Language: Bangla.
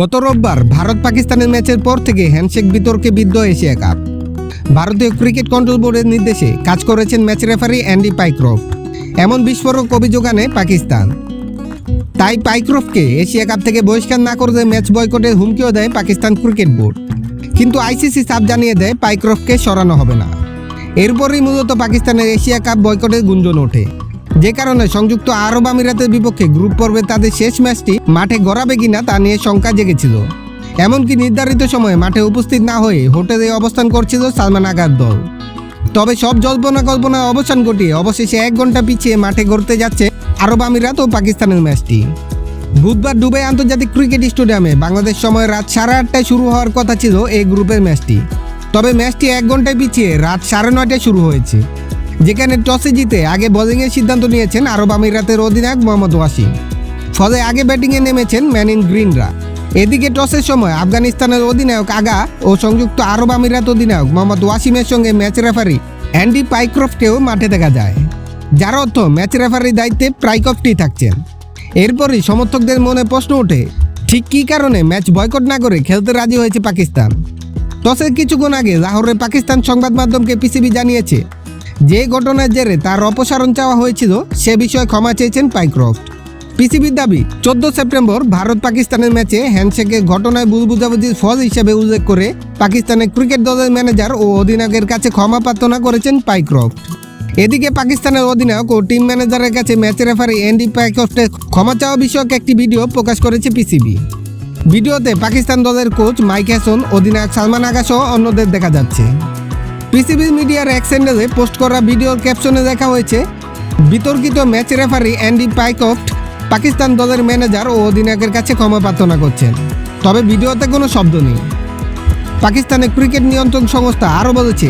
গত রোববার ভারত পাকিস্তানের ম্যাচের পর থেকে হ্যান্ডশেক বিতর্কে বিদ্ধ এশিয়া কাপ। ভারতীয় ক্রিকেট কন্ট্রোল বোর্ডের নির্দেশে কাজ করেছেন ম্যাচ রেফারি অ্যান্ডি পাইক্রফ। এমন বিস্ফোরক অভিযোগ আনে পাকিস্তান। তাই পাইক্রফকে এশিয়া কাপ থেকে বহিষ্কার না করে ম্যাচ বয়কটের হুমকিও দেয় পাকিস্তান ক্রিকেট বোর্ড। কিন্তু আইসিসি সাফ জানিয়ে দেয় পাইক্রফকে সরানো হবে না। এরপরই মূলত পাকিস্তানের এশিয়া কাপ বয়কটের গুঞ্জন ওঠে। যে কারণে সংযুক্ত আরব আমিরাতের বিপক্ষে গ্রুপ পর্বে তাদের শেষ ম্যাচটি মাঠে গড়াবে কিনা তা নিয়ে শঙ্কা জেগেছিল। এমনকি নির্ধারিত সময়ে মাঠে উপস্থিত না হয়ে হোটেলে অবস্থান করছিল সালমান আগার দল। তবে সব জল্পনা কল্পনার অবসান ঘটিয়ে অবশেষে এক ঘণ্টা পিছিয়ে মাঠে গড়তে যাচ্ছে আরব আমিরাত ও পাকিস্তানের ম্যাচটি। বুধবার দুবাই আন্তর্জাতিক ক্রিকেট স্টেডিয়ামে বাংলাদেশ সময় রাত সাড়ে আটটায় শুরু হওয়ার কথা ছিল এই গ্রুপের ম্যাচটি। তবে ম্যাচটি এক ঘন্টায় পিছিয়ে রাত সাড়ে নয়টায় শুরু হয়েছে। যেখানে টসে জিতে আগে বোলিংয়ের সিদ্ধান্ত নিয়েছেন আরব আমিরাতের অধিনায়ক মোহাম্মদ ওয়াসিম। ফলে আগে ব্যাটিংয়ে নেমেছেন ম্যান ইন গ্রিনরা। এদিকে টসের সময় আফগানিস্তানের অধিনায়ক আগা ও সংযুক্ত আরব আমিরাত অধিনায়ক মোহাম্মদ ওয়াসিমের সঙ্গে ম্যাচ রেফারি অ্যান্ডি পাইক্রফকেও মাঠে দেখা যায়। যার অর্থ ম্যাচ রেফারির দায়িত্বে প্রাইকফটি থাকছেন। এরপরই সমর্থকদের মনে প্রশ্ন ওঠে, ঠিক কী কারণে ম্যাচ বয়কট না করে খেলতে রাজি হয়েছে পাকিস্তান? টসের কিছুক্ষণ আগে লাহোরে পাকিস্তান সংবাদ মাধ্যমকে পিসিবি জানিয়েছে যে ঘটনার জেরে তার অপসারণ চাওয়া হয়েছিল, সে বিষয়ে ক্ষমা চেয়েছেন পাইক্রফট। পিসিবির দাবি, চোদ্দ সেপ্টেম্বর ভারত পাকিস্তানের ম্যাচে হ্যান্ডশেকের ঘটনায় ভুল বুঝাবুঝির ফল হিসেবে উল্লেখ করে পাকিস্তানের ক্রিকেট দলের ম্যানেজার ও অধিনায়কের কাছে ক্ষমা প্রার্থনা করেছেন পাইক্রফট। এদিকে পাকিস্তানের অধিনায়ক ও টিম ম্যানেজারের কাছে ম্যাচ রেফারি অ্যান্ডি পাইক্রফটের ক্ষমা চাওয়া বিষয়ক একটি ভিডিও প্রকাশ করেছে পিসিবি। ভিডিওতে পাকিস্তান দলের কোচ মাইক হ্যাসন অধিনায়ক সালমান আগাসহ অন্যদের দেখা যাচ্ছে। পিসিবি মিডিয়ার এক স্যান্ডেলে পোস্ট করা ভিডিওর ক্যাপশনে দেখা হয়েছে, বিতর্কিত match referee Andy Pycroft Pakistan দলের ম্যানেজার ও অধিনায়কের কাছে ক্ষমা প্রার্থনা করছেন। তবে ভিডিওতে কোনো শব্দ নেই। পাকিস্তানের ক্রিকেট নিয়ন্ত্রণ সংস্থা আরও বলেছে